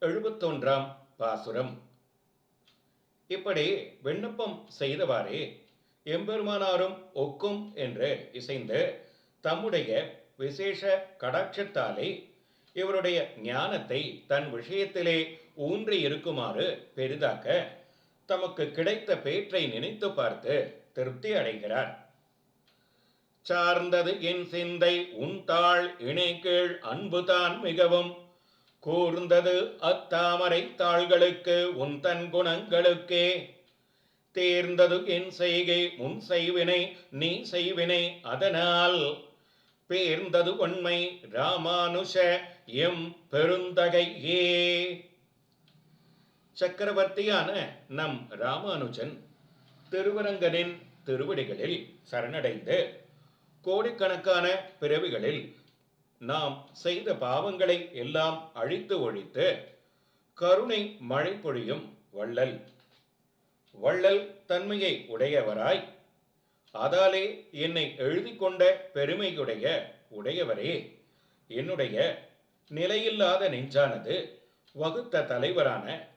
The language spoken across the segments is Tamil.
எழுபத்தொன்றாம் பாசுரம். இப்படி விண்ணப்பம் செய்தவாறே எம்பெருமானாரும் ஒக்கும் என்று இசைந்து தம்முடைய விசேஷ கடாட்சத்தாலே இவருடைய ஞானத்தை தன் விஷயத்திலே ஊன்றி இருக்குமாறு பெரிதாக்க தமக்கு கிடைத்த பேற்றை நினைத்து பார்த்து திருப்தி அடைகிறார். சார்ந்தது என் சிந்தை உன் தாள் இணை கீழ் அன்புதான் மிகவும் கூர்ந்தது அத்தாமரை தாள்களுக்கு உன் தன் குணங்களுக்கே. தேர்ந்தது என் செய்கை முன் செய்வினை நீ செய்வினை அதனால். பேர்ந்தது உண்மை ராமானுஷ எம் பெருந்தகையே. சக்கரவர்த்தியான நம் ராமானுஜன் திருவரங்கனின் திருவடிகளில் சரணடைந்து கோடிக்கணக்கான பிறவிகளில் நாம் செய்த பாவங்களை எல்லாம் அழித்து ஒழித்து கருணை மழை பொழியும் வள்ளல். வள்ளல் தன்மையை உடையவராய் அதாலே என்னை எழுதி கொண்ட பெருமையுடைய உடையவரே. என்னுடைய நிலையில்லாத நெஞ்சானது வகுத்த தலைவரான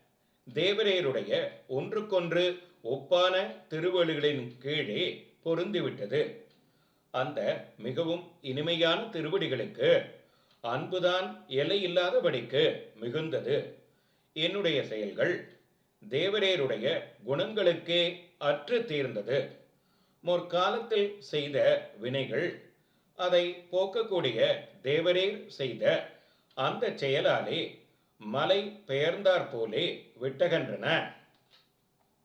தேவரேருடைய ஒன்றுக்கொன்று ஒப்பான திருவள்ளுகளின் கீழே பொருந்திவிட்டது. அந்த மிகவும் இனிமையான திருவடிகளுக்கு அன்புதான் எல்லையில்லாதபடிக்கு மிகுந்தது. என்னுடைய செயல்கள் தேவரேருடைய குணங்களுக்கே அற்று தீர்ந்தது. முற்காலத்தில் செய்த வினைகள் அதை போக்கக்கூடிய தேவரேர் செய்த அந்த செயலாலே மலை பெயர்ந்தாற்போலே விட்டகன்றன.